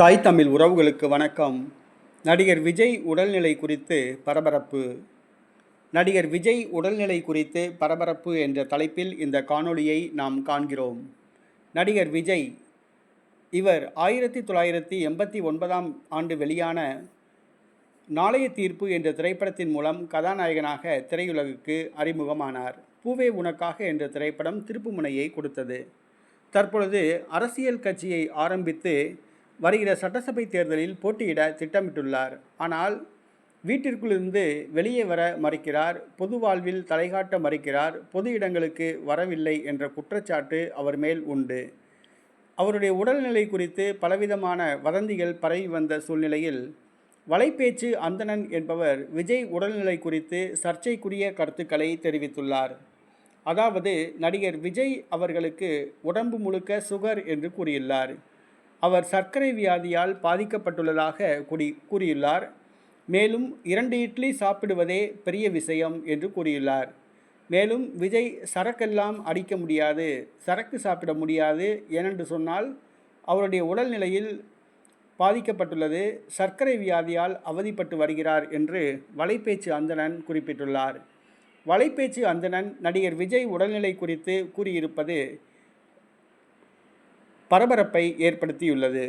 தாய் தமிழ் உறவுகளுக்கு வணக்கம். நடிகர் விஜய் உடல்நிலை குறித்து பரபரப்பு. நடிகர் விஜய் உடல்நிலை குறித்து பரபரப்பு என்ற தலைப்பில் இந்த காணொளியை நாம் காண்கிறோம். நடிகர் விஜய் இவர் ஆயிரத்தி தொள்ளாயிரத்தி எண்பத்தி ஒன்பதாம் ஆண்டு வெளியான நாளைய தீர்ப்பு என்ற திரைப்படத்தின் மூலம் கதாநாயகனாக திரையுலகுக்கு அறிமுகமானார். பூவே உனக்காக என்ற திரைப்படம் திருப்புமுனையை கொடுத்தது. தற்பொழுது அரசியல் கட்சியை ஆரம்பித்து வருகிற சட்டசபை தேர்தலில் போட்டியிட திட்டமிட்டுள்ளார். ஆனால் வீட்டிற்குள்ளிருந்து வெளியே வர மறுக்கிறார். பொது வாழ்வில் தலைகாட்ட மறுக்கிறார். பொது இடங்களுக்கு வரவில்லை என்ற குற்றச்சாட்டு அவர் மேல் உண்டு. அவருடைய உடல்நிலை குறித்து பலவிதமான வதந்திகள் பரவி வந்த சூழ்நிலையில் வலைப்பேச்சு அந்தணன் என்பவர் விஜய் உடல்நிலை குறித்து சர்ச்சைக்குரிய கருத்துக்களை தெரிவித்துள்ளார். அதாவது நடிகர் விஜய் அவர்களுக்கு உடம்பு முழுக்க சுகர் என்று கூறியுள்ளார். அவர் சர்க்கரை வியாதியால் பாதிக்கப்பட்டுள்ளதாக கூறி கூறியுள்ளார். மேலும் இரண்டு இட்லி சாப்பிடுவதே பெரிய விஷயம் என்று கூறியுள்ளார். மேலும் விஜய் சரக்கெல்லாம் அடிக்க முடியாது சரக்கு சாப்பிட முடியாது ஏனென்று சொன்னால் அவருடைய உடல்நிலையில் பாதிக்கப்பட்டுள்ளது சர்க்கரை வியாதியால் அவதிப்பட்டு வருகிறார் என்று வலைப்பேச்சு அந்தணன் குறிப்பிட்டுள்ளார். வலைப்பேச்சு அந்தணன் நடிகர் விஜய் உடல்நிலை குறித்து கூறியிருப்பது பரபரப்பை ஏற்படுத்தியுள்ளது.